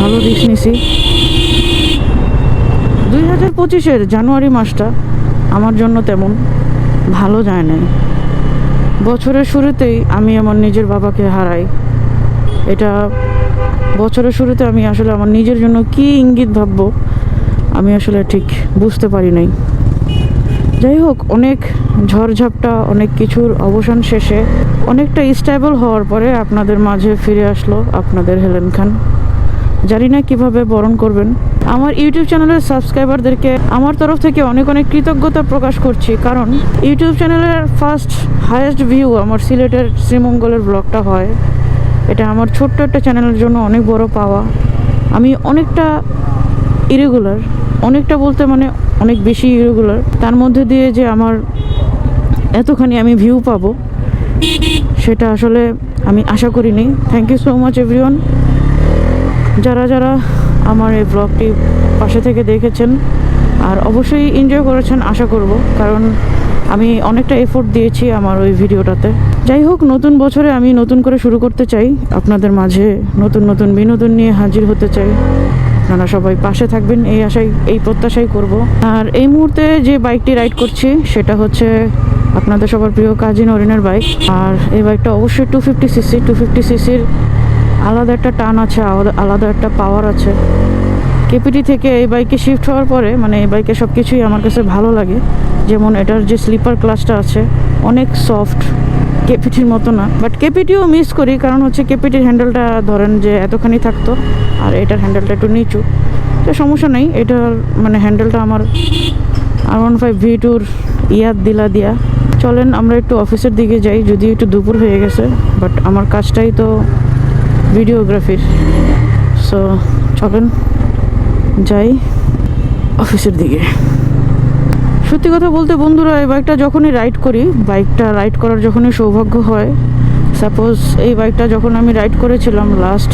ভালো রিস্ক নিছি। দুই হাজার পঁচিশের জানুয়ারি মাসটা আমার জন্য তেমন ভালো যায় নাই। বছরের শুরুতেই আমি আমার নিজের বাবাকে হারাই। এটা বছরের শুরুতে আমি আসলে আমার নিজের জন্য কি ইঙ্গিত ভাববো, আমি আসলে ঠিক বুঝতে পারি নাই। যাই হোক, অনেক ঝড়ঝাপটা, অনেক কিছুর অবসান শেষে অনেকটা স্টেবল হওয়ার পরে আপনাদের মাঝে ফিরে আসলো আপনাদের হেলেন খান। জানি না কীভাবে বরণ করবেন। আমার ইউটিউব চ্যানেলের সাবস্ক্রাইবারদেরকে আমার তরফ থেকে অনেক অনেক কৃতজ্ঞতা প্রকাশ করছি, কারণ ইউটিউব চ্যানেলের ফার্স্ট হায়েস্ট ভিউ আমার সিলেটের শ্রীমঙ্গলের ব্লগটা হয়। এটা আমার ছোট্ট একটা চ্যানেলের জন্য অনেক বড় পাওয়া। আমি অনেকটা ইরেগুলার অনেকটা বলতে মানে অনেক বেশি ইরেগুলার তার মধ্যে দিয়ে যে আমার এতখানি আমি ভিউ পাবো, সেটা আসলে আমি আশা করিনি। Thank you so much everyone যারা যারা আমার এই ব্লগটি পাশে থেকে দেখেছেন আর অবশ্যই এনজয় করেছেন, আশা করব। কারণ আমি অনেকটা এফোর্ট দিয়েছি আমার ওই ভিডিওটাতে। যাই হোক, নতুন বছরে আমি নতুন করে শুরু করতে চাই। আপনাদের মাঝে নতুন নতুন, বিনোদন নিয়ে হাজির হতে চাই। আপনারা সবাই পাশে থাকবেন, এই আশাই, এই প্রত্যাশাই করব। আর এই মুহূর্তে যে বাইকটি রাইড করছি, সেটা হচ্ছে আপনাদের সবার প্রিয় কাজী নরিনের বাইক আর এই বাইকটা অবশ্যই two fifty CC two fifty সিসির আলাদা একটা টান আছে, আলাদা- একটা পাওয়ার আছে। কেপিটি থেকে এই বাইকে শিফট হওয়ার পরে মানে এই বাইকে সব কিছুই আমার কাছে ভালো লাগে। যেমন এটার যে স্লিপার ক্লাসটা আছে, অনেক সফট কেপিটির মতো না। বাট কেপিটিও মিস করি, কারণ হচ্ছে কেপিটির হ্যান্ডেলটা ধরেন যে এতখানি থাকতো, আর এটার হ্যান্ডেলটা একটু নিচু। তো সমস্যা নেই, এটার মানে হ্যান্ডেলটা আমার আর ওয়ান ফাইভ ভি টুর ইয়াদ দিলা দিয়া। চলেন, আমরা একটু অফিসের দিকে যাই যদি একটু দুপুর হয়ে গেছে বাট আমার কাজটাই তো ভিডিওগ্রাফির। সো চলেন যাই অফিসের দিকে। সত্যি কথা বলতে বন্ধুরা, এই বাইকটা যখনই রাইড করি বাইকটা রাইড করার যখনই সৌভাগ্য হয় সাপোজ এই বাইকটা যখন আমি রাইড করেছিলাম লাস্ট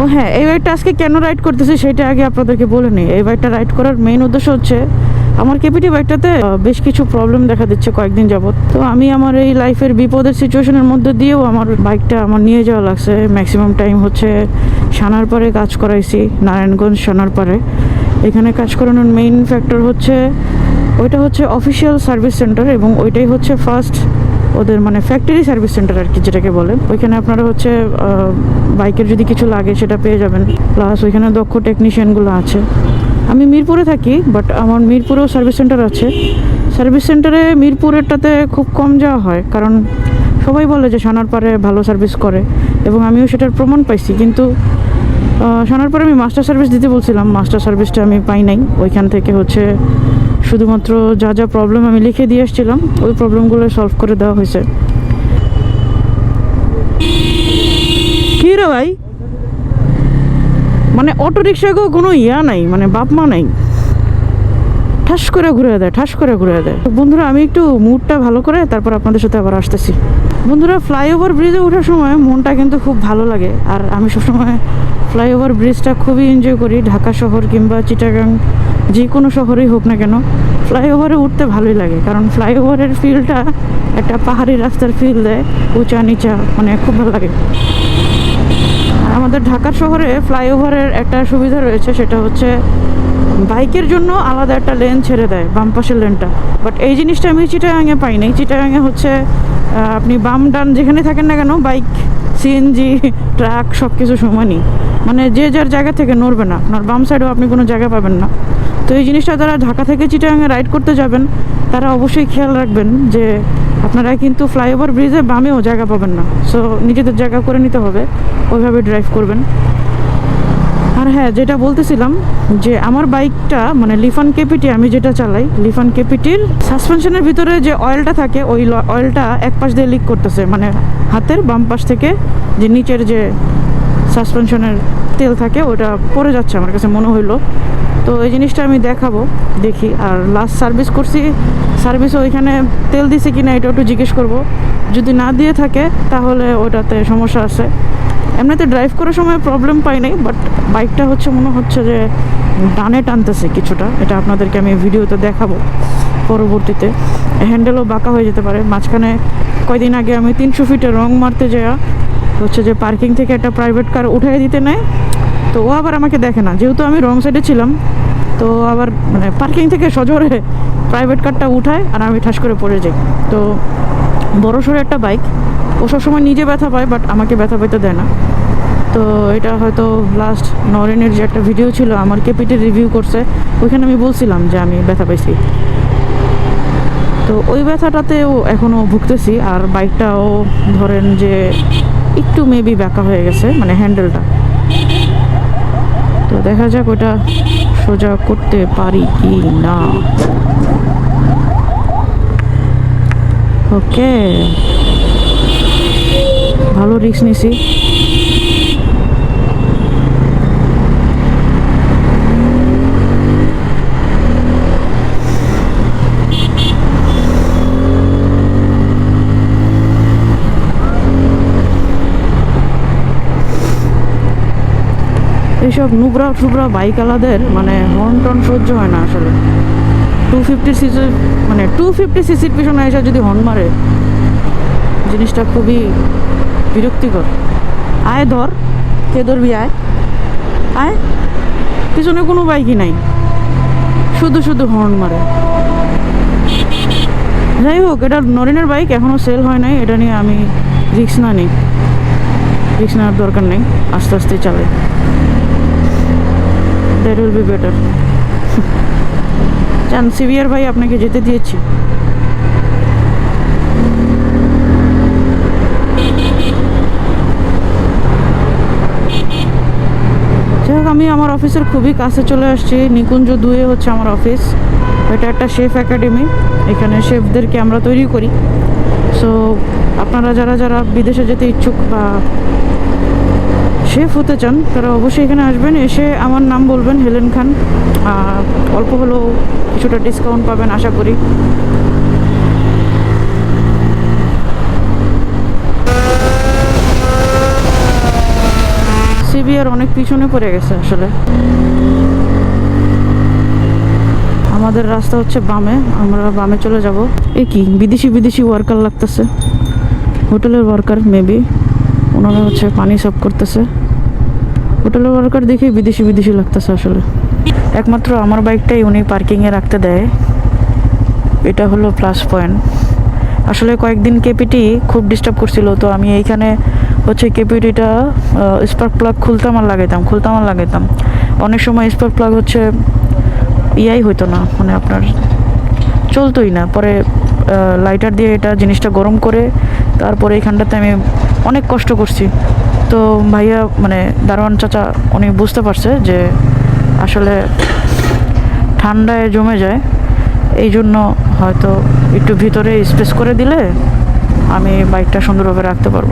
ও হ্যাঁ এই বাইকটা আজকে কেন রাইড করতেছি সেটা আগে আপনাদেরকে বলে নিই। এই বাইকটা রাইড করার মেইন উদ্দেশ্য হচ্ছে আমার কেপিটি বাইকটাতে বেশ কিছু প্রবলেম দেখা দিচ্ছে কয়েকদিন যাবৎ। তো আমি আমার এই লাইফের বিপদের সিচুয়েশনের মধ্যে দিয়েও আমার বাইকটা আমার নিয়ে যাওয়া লাগছে। ম্যাক্সিমাম টাইম হচ্ছে সানার পারে কাজ করাইছি, নারায়ণগঞ্জ সানার পারে এখানে কাজ করানোর মেইন ফ্যাক্টর হচ্ছে, ওইটা হচ্ছে অফিসিয়াল সার্ভিস সেন্টার এবং ওইটাই হচ্ছে ফার্স্ট ওদের মানে ফ্যাক্টরি সার্ভিস সেন্টার আর কি যেটাকে বলে। ওইখানে আপনারা হচ্ছে বাইকের যদি কিছু লাগে সেটা পেয়ে যাবেন। প্লাস ওইখানে দক্ষ টেকনিশিয়ানগুলো আছে। আমি মিরপুরে থাকি বাট আমার মিরপুরেও সার্ভিস সেন্টার আছে। সার্ভিস সেন্টারে মিরপুরেরটাতে খুব কম যাওয়া হয়, কারণ সবাই বলে যে সোনার পারে ভালো সার্ভিস করে, এবং আমিও সেটার প্রমাণ পাইছি। কিন্তু সোনার পরে আমি মাস্টার সার্ভিস দিতে বলছিলাম মাস্টার সার্ভিসটা আমি পাই নাই। ওইখান থেকে হচ্ছে শুধুমাত্র যা যা প্রবলেম আমি লিখে দিয়ে এসেছিলাম ওই প্রবলেমগুলো সলভ করে দেওয়া হয়েছে। কী রে ভাই? মানে অটো রিক্সাকেও কোনো ইয়া নাই মানে বাপ মা নাই। ঠাস করে ঘুরে দেয়, ঠাস করে ঘুরে দেয়। বন্ধুরা, আমি একটু মুডটা ভালো করে তারপর আপনাদের সাথে আবার আসতেছি। বন্ধুরা ফ্লাইওভার ব্রিজে ওঠার সময় মনটা কিন্তু খুব ভালো লাগে। আর আমি সবসময় ফ্লাইওভার ব্রিজটা খুবই এনজয় করি। ঢাকা শহর কিংবা চিটাগাং, যে কোনো শহরেই হোক না কেন ফ্লাইওভারে উঠতে ভালোই লাগে। কারণ ফ্লাইওভারের ফিলটা একটা পাহাড়ি রাস্তার ফিল দেয়, উঁচা নিচা মানে খুব ভালো লাগে। আমাদের ঢাকা শহরে ফ্লাইওভারের একটা সুবিধা রয়েছে, সেটা হচ্ছে বাইকের জন্য আলাদা একটা লেন ছেড়ে দেয়, বাম পাশের লেনটা বাট এই জিনিসটা আমি চিটাগাঙে পাই নাই। চিটাগাঙে হচ্ছে আপনি বাম ডান যেখানে থাকেন না কেন, বাইক সিএনজি ট্রাক সব কিছু সমানই। মানে যে যার জায়গা থেকে নড়বে না। আপনার বাম সাইডেও আপনি কোনো জায়গা পাবেন না। তো এই জিনিসটা যারা ঢাকা থেকে চিটাগাঙে রাইড করতে যাবেন, তারা অবশ্যই খেয়াল রাখবেন যে আপনারা কিন্তু ফ্লাইওভার ব্রিজে বামেও জায়গা পাবেন না। সো নিজেদের জায়গা করে নিতে হবে, ওইভাবে ড্রাইভ করবেন। আর হ্যাঁ যেটা বলতেছিলাম যে আমার বাইকটা মানে লিফান কেপিটি আমি যেটা চালাই, লিফান কেপিটির সাসপেনশনের ভিতরে যে অয়েলটা থাকে, ওই অয়েলটা এক পাশ দিয়ে লিক করতেছে। মানে হাতের বাম পাশ থেকে যে নিচের যে সাসপেনশনের তেল থাকে, ওটা পড়ে যাচ্ছে আমার কাছে, মনে হইল। তো এই জিনিসটা আমি দেখাবো, দেখি। আর লাস্ট সার্ভিস করছি সার্ভিস ওইখানে তেল দিছে কি না এটা একটু জিজ্ঞেস করব। যদি না দিয়ে থাকে, তাহলে ওটাতে সমস্যা আছে। এমনিতে ড্রাইভ করার সময় প্রবলেম পাই নাই বাট বাইকটা হচ্ছে, মনে হচ্ছে যে টানে টানতেছে কিছুটা। এটা আপনাদেরকে আমি ভিডিওতে দেখাবো পরবর্তীতে। হ্যান্ডেলও বাঁকা হয়ে যেতে পারে। মাঝখানে কয়দিন আগে আমি তিনশো ফিটে রং মারতে যাওয়া হচ্ছে যে পার্কিং থেকে একটা প্রাইভেট কার উঠিয়ে দিতে নেয় তো ও আবার আমাকে দেখে না। যেহেতু আমি রং সাইডে ছিলাম, তো আবার মানে পার্কিং থেকে সজোরে প্রাইভেট কারটা উঠায় আর আমি ঠাস করে পড়ে যাই। তো বড় সড়ো একটা বাইক ও সবসময় নিজে ব্যথা পায় বাট আমাকে ব্যথা পেতে দেয় না। তো এটা হয়তো লাস্ট নরেনের যে একটা ভিডিও ছিল, আমার কেপিটে রিভিউ করছে, ওইখানে আমি বলছিলাম যে আমি ব্যথা পাইছি। তো ওই ব্যথাটাতেও এখনও ভুগতেছি, আর বাইকটাও ধরেন যে একটু মেবি ব্যাকা হয়ে গেছে মানে হ্যান্ডেলটা দেখা যাক ওটা সোজা করতে পারি কি না। ওকে ভালো রিস্ক নিছি। এইসব নুবরা টুবরা বাইকওয়ালাদের মানে হর্ন টন সহ্য হয় না আসলে। টু ফিফটি সিসির মানে টু ফিফটি সিসির পিছনে এসে যদি হর্ন মারে, জিনিসটা খুবই বিরক্তিকর। আয় ধর, কে ধরবি আয়? আয়, পিছনে কোনো বাইকই নাই। শুধু শুধু হর্ন মারে। যাই হোক, এটা নরিনের বাইক এখনও সেল হয় নাই, এটা নিয়ে আমি রিক্স না নিই। রিক্স নেওয়ার দরকার নেই, আস্তে আস্তে চালাই। That will be better than severe ভাই, আপনাকে যেতে দিয়েছি। আমি আমার অফিসের খুবই কাছে চলে আসছি। নিকুঞ্জ দুয়ে হচ্ছে আমার অফিস। এটা একটা শেফ একাডেমি। এখানে শেফদেরকে আমরা তৈরি করি। সো আপনারা যারা যারা বিদেশে যেতে ইচ্ছুক বা শেফ হতে চান, তারা অবশ্যই এখানে আসবেন, এসে আমার নাম বলবেন, হেলেন খান। অল্প হলেও কিছুটা ডিসকাউন্ট পাবেন, আশা করি। সিবিআর অনেক পিছনে পড়ে গেছে আসলে। আমাদের রাস্তা হচ্ছে বামে, আমরা বামে চলে যাব। এ কি, বিদেশি বিদেশি ওয়ার্কার লাগতেছে। হোটেলের ওয়ার্কার মেবি ওনারা হচ্ছে পানি সাফ করতেছে। হোটেলের ওয়ার্কার দেখে বিদেশি বিদেশি লাগতেছে আসলে। একমাত্র আমার বাইকটাই উনি পার্কিংয়ে রাখতে দেয়। এটা হলো প্লাস পয়েন্ট আসলে কয়েকদিন কেপিটি খুব ডিস্টার্ব করছিল, তো আমি এইখানে হচ্ছে কেপিটিটা স্পার্ক প্লাগ খুলতাম আর লাগাইতাম, খুলতাম আর লাগাইতাম। অনেক সময় স্পার্ক প্লাগ হচ্ছে ইয়াই হইতো না মানে আপনার চলতোই না। পরে লাইটার দিয়ে এটা জিনিসটা গরম করে, তারপরে এইখানটাতে আমি অনেক কষ্ট করছি। তো ভাইয়া মানে দারোয়ান চাচা, উনি বুঝতে পারছে যে আসলে ঠান্ডায় জমে যায়। এই জন্য হয়তো একটু ভিতরে স্পেস করে দিলে আমি বাইকটা সুন্দরভাবে রাখতে পারব।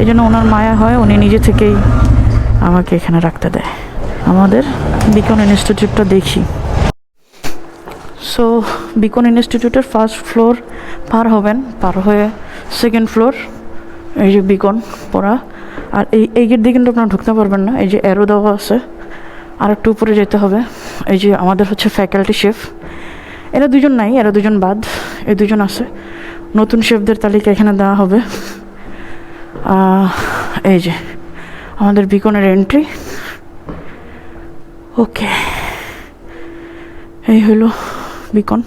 এই জন্য ওনার মায়া হয়, উনি নিজে থেকেই আমাকে এখানে রাখতে দেয়। আমাদের বিকন ইনস্টিটিউটটা দেখি। সো বিকন ইনস্টিটিউটের ফার্স্ট ফ্লোর পার হবেন, পার হয়ে সেকেন্ড ফ্লোর এই যে বিকন পড়া আর এই এই গেট দিয়ে কিন্তু আপনারা ঢুকতে পারবেন না। এই যে অ্যারো দেওয়া আছে আর একটু উপরে যেতে হবে। এই যে আমাদের হচ্ছে ফ্যাকাল্টি শেফ এরা দুজন নাই, এরা দুজন বাদ, এই দুজন আছে। নতুন শেফদের তালিকা এখানে দেওয়া হবে। এই যে আমাদের বিকনের এন্ট্রি ওকে এই হলো বিকন